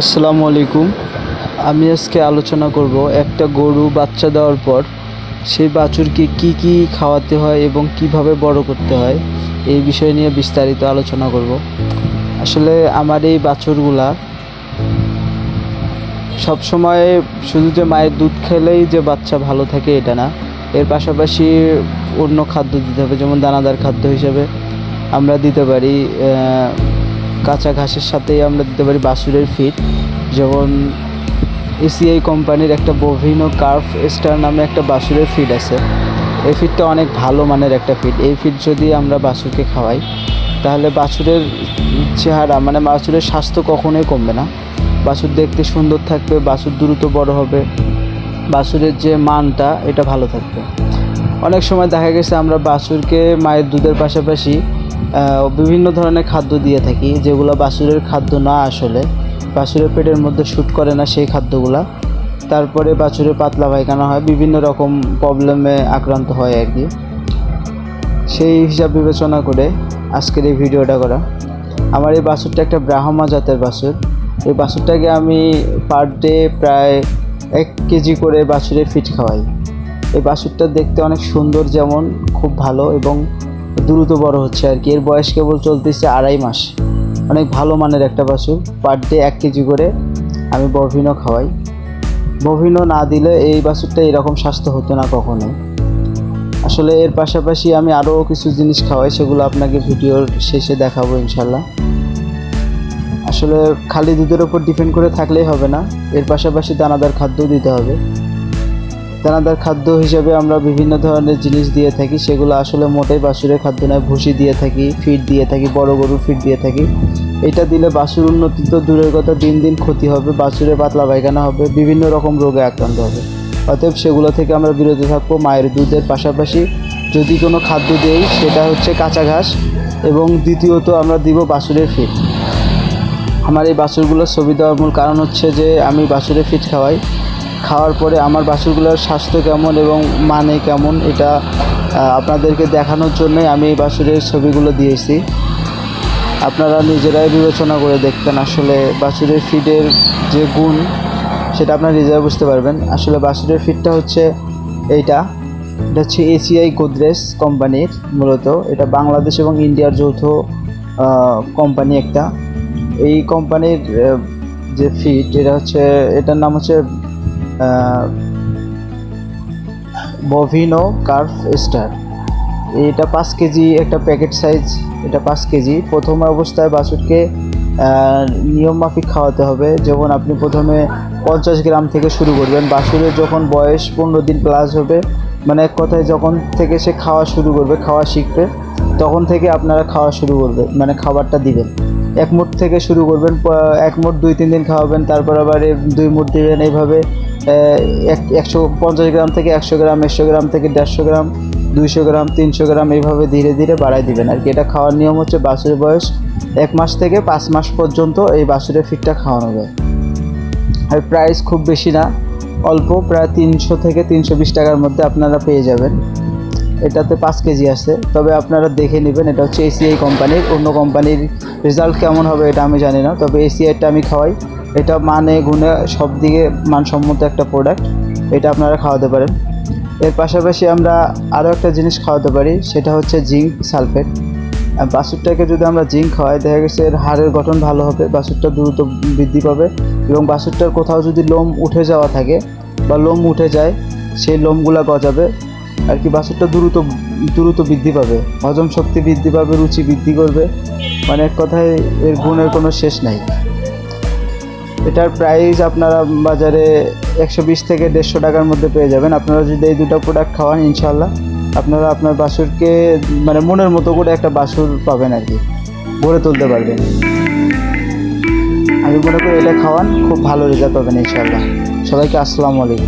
আসসালামু আলাইকুম। আমি আজকে আলোচনা করব একটা গরু বাচ্চা দেওয়ার পর সেই বাছুরকে কি কি খাওয়াতে হয় এবং কীভাবে বড় করতে হয় এই বিষয় নিয়ে বিস্তারিত আলোচনা করব। আসলে আমার এই বাছুরগুলা সব সময় শুধু যে মায়ের দুধ খেলেই যে বাচ্চা ভালো থাকে এটা না, এর পাশাপাশি অন্য খাদ্য দিতে হবে, যেমন দানাদার খাদ্য হিসেবে আমরা দিতে পারি কাঁচা ঘাসের সাথেই আমরা দিতে পারি বাছুরের ফিড। যেমন এসিআই কোম্পানির একটা বভিনো কার্ফ স্টার নামে একটা বাছুরের ফিড আছে। এই ফিডটা অনেক ভালো মানের একটা ফিড। এই ফিড যদি আমরা বাছুরকে খাওয়াই, তাহলে বাছুরের চেহারা মানে বাছুরের স্বাস্থ্য কখনোই কমবে না। বাছুর দেখতে সুন্দর থাকবে বাছুর দ্রুত বড় হবে বাছুরের যে মানটা, এটা ভালো থাকবে। অনেক সময় দেখা গেছে আমরা বাছুরকে মায়ের দুধের পাশাপাশি বিভিন্ন ধরনের খাদ্য দিয়ে থাকি, যেগুলো বাছুরের খাদ্য না আসলে বাছুরের পেটের মধ্যে শ্যুট করে না সেই খাদ্যগুলা। তারপরে বাছুরের পাতলা পায়খানা হয়, বিভিন্ন রকম প্রবলেমে আক্রান্ত হয় আর কি। সেই হিসাব বিবেচনা করে আজকের এই ভিডিওটা করা। আমার এই বাছুরটা একটা ব্রাহ্মা জাতের বাছুর এই বাছুরটাকে আমি পার ডে প্রায় এক কেজি করে বাছুরের ফিট খাওয়াই। এই বাছুরটা দেখতে অনেক সুন্দর যেমন, খুব ভালো এবং দ্রুত বড় হচ্ছে আর কি। এর বয়স কেবল চলতেছে আড়াই মাস। অনেক ভালো মানের একটা বাছুর। পার ডে এক কেজি করে আমি বভিনও খাওয়াই। বভিনো না দিলে এই বাছুরটা এরকম স্বাস্থ্য হতো না কখনোই। আসলে এর পাশাপাশি আমি আরও কিছু জিনিস খাওয়াই, সেগুলো আপনাকে ভিডিওর শেষে দেখাবো ইনশাল্লাহ আসলে খালি দুধের ওপর ডিপেন্ড করে থাকলেই হবে না। এর পাশাপাশি দানাদার খাদ্য দিতে হবে। দানাদার খাদ্য হিসেবে আমরা বিভিন্ন ধরনের জিনিস দিয়ে থাকি, সেগুলো আসলে মোটেই বাছুরের খাদ্য নয়, ভুসি দিয়ে থাকি, ফিড দিয়ে থাকি, বড় গরুর ফিড দিয়ে থাকি। এটা দিলে বাছুর উন্নতি তো দূরের কথা, দিন দিন ক্ষতি হবে বাছুরের পাতলা পায়খানা হবে, বিভিন্ন রকম রোগে আক্রান্ত হবে। অতএব সেগুলো থেকে আমরা বিরত থাকব মায়ের দুধের পাশাপাশি। যদি কোনো খাদ্য দেই, সেটা হচ্ছে কাঁচা ঘাস এবং দ্বিতীয়ত আমরা দিব বাছুরের ফিড। আমার এই বাছুরগুলোর ছবি দেওয়ার মূল কারণ হচ্ছে যে, আমি বাছুরের ফিট খাওয়াই। খাওয়ার পরে আমার বাছুরগুলোর স্বাস্থ্য কেমন এবং মানে কেমন এটা আপনাদেরকে দেখানোর জন্যই আমি এই বাছুরের ছবিগুলো দিয়েছি। আপনারা নিজেরাই বিবেচনা করে দেখতেন আসলে বাছুরের ফিডের যে গুণ, সেটা আপনারা নিজেরাই বুঝতে পারবেন। আসলে বাছুরের ফিডটা হচ্ছে এইটা, এটা হচ্ছে এসিআই গোদরেজ কোম্পানির মূলত। এটা বাংলাদেশ এবং ইন্ডিয়ার যৌথ কোম্পানি একটা। এই কোম্পানির যে ফিড এটা হচ্ছে, এটার নাম হচ্ছে বভিনো কার্ফ স্টার এটা পাঁচ কেজি একটা প্যাকেট সাইজ এটা পাঁচ কেজি। প্রথম অবস্থায় বাছুরকে নিয়ম মাফিক খাওয়াতে হবে। যেমন আপনি প্রথমে পঞ্চাশ গ্রাম থেকে শুরু করবেন। বাছুরের যখন বয়স পনেরো দিন প্লাস হবে মানে এক কথায় যখন থেকে সে খাওয়া শুরু করবে, খাওয়া শিখবে, তখন থেকে আপনারা খাওয়া শুরু করবে মানে খাবারটা দিবেন। এক মুঠ থেকে শুরু করবেন এক মুঠ দুই তিন দিন খাওয়াবেন, তারপর আবার দুই মুঠ দিবেন। এইভাবে একশো পঞ্চাশ গ্রাম থেকে একশো গ্রাম একশো গ্রাম থেকে দেড়শো গ্রাম, দুইশো গ্রাম, তিনশো গ্রাম এইভাবে ধীরে ধীরে বাড়াই দিবেন। আর কি, এটা খাওয়ার নিয়ম হচ্ছে বাছুরের বয়স এক মাস থেকে পাঁচ মাস পর্যন্ত এই বাছুরের ফিটটা খাওয়ানো যায়। আর প্রাইস খুব বেশি না, অল্প, প্রায় তিনশো থেকে তিনশো বিশ টাকার মধ্যে আপনারা পেয়ে যাবেন। এটাতে পাঁচ কেজি আছে, তবে আপনারা দেখে নেবেন এটা হচ্ছে এসিআই কোম্পানির অন্য কোম্পানির রেজাল্ট কেমন হবে এটা আমি জানি না, তবে এসিআইটা আমি খাওয়াই। এটা মানে গুণে সব দিকে মানসম্মত একটা প্রোডাক্ট এটা আপনারা খাওয়াতে পারেন। এর পাশাপাশি আমরা আরও একটা জিনিস খাওয়াতে পারি, সেটা হচ্ছে জিঙ্ক সালফেট। আর বাছুরটাকে যদি আমরা জিঙ্ক খাওয়াই, দেখা গেছে এর হাড়ের গঠন ভালো হবে বাছুরটা দ্রুত বৃদ্ধি পাবে এবং বাছুরটার কোথাও যদি লোম উঠে যাওয়া থাকে বা লোম উঠে যায়, সেই লোমগুলা গজাবে আর কি বাছুরটা দ্রুত দ্রুত বৃদ্ধি পাবে। হজম শক্তি বৃদ্ধি পাবে, রুচি বৃদ্ধি করবে। মানে এক কথায় এর গুণের কোনো শেষ নাই। এটার প্রাইস আপনারা বাজারে একশো বিশ থেকে দেড়শো টাকার মধ্যে পেয়ে যাবেন। আপনারা যদি এই দুটো প্রোডাক্ট খাওয়ান ইনশাল্লাহ আপনারা আপনার বাসুরকে মানে মনের মতো করে একটা বাসুর পাবেন আর কি। গড়ে তুলতে পারবেন। আমি মনে করি এটা খাওয়ান, খুব ভালো রেজাল্ট পাবেন ইনশাল্লাহ সবাইকে আসসালামু আলাইকুম।